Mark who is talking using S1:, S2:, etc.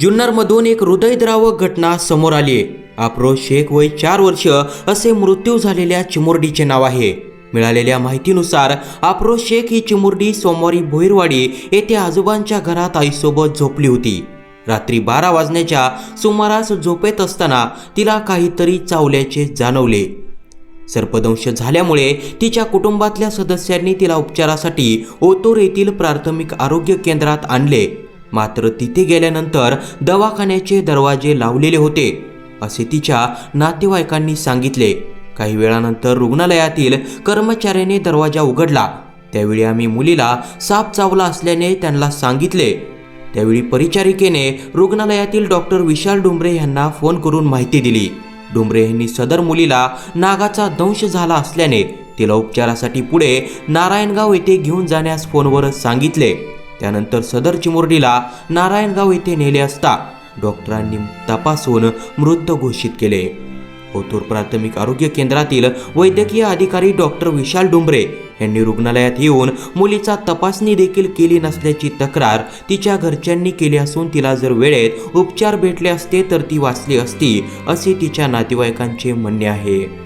S1: जुन्नरमधून एक हृदयद्रावक घटना समोर आली अप्रोज शेख वय चार वर्ष असे मृत्यू झालेल्या चिमुरडीचे नाव आहे. मिळालेल्या माहितीनुसार अप्रोज शेख ही चिमुरडी सोमवारी भोईरवाडी येथे आजोबांच्या घरात आईसोबत झोपली होती. रात्री बारा वाजण्याच्या सुमारास झोपेत असताना तिला काहीतरी चावल्याचे जाणवले. सर्पदंश झाल्यामुळे तिच्या कुटुंबातल्या सदस्यांनी तिला उपचारासाठी ओतूर येथील प्राथमिक आरोग्य केंद्रात आणले. मात्र तिथे गेल्यानंतर दवाखान्याचे दरवाजे लावलेले होते असे तिच्या नातेवाईकांनी सांगितले. काही वेळानंतर रुग्णालयातील कर्मचाऱ्याने दरवाजा उघडला. त्यावेळी आम्ही मुलीला साप चावला असल्याने त्यांना सांगितले. त्यावेळी परिचारिकेने रुग्णालयातील डॉक्टर विशाल डुंबरे यांना फोन करून माहिती दिली. डुंबरे यांनी सदर मुलीला नागाचा दंश झाला असल्याने तिला उपचारासाठी पुढे नारायणगाव येथे घेऊन जाण्यास फोनवर सांगितले. त्यानंतर सदर चिमुरडीला नारायणगाव येथे नेले असता डॉक्टरांनी तपासून मृत घोषित केले. ओतूर प्राथमिक आरोग्य केंद्रातील वैद्यकीय अधिकारी डॉक्टर विशाल डुंबरे यांनी रुग्णालयात येऊन मुलीचा तपासणी देखील केली नसल्याची तक्रार तिच्या घरच्यांनी केली असून तिला जर वेळेत उपचार भेटले असते तर ती वाचली असती असे तिच्या नातेवाईकांचे म्हणणे आहे.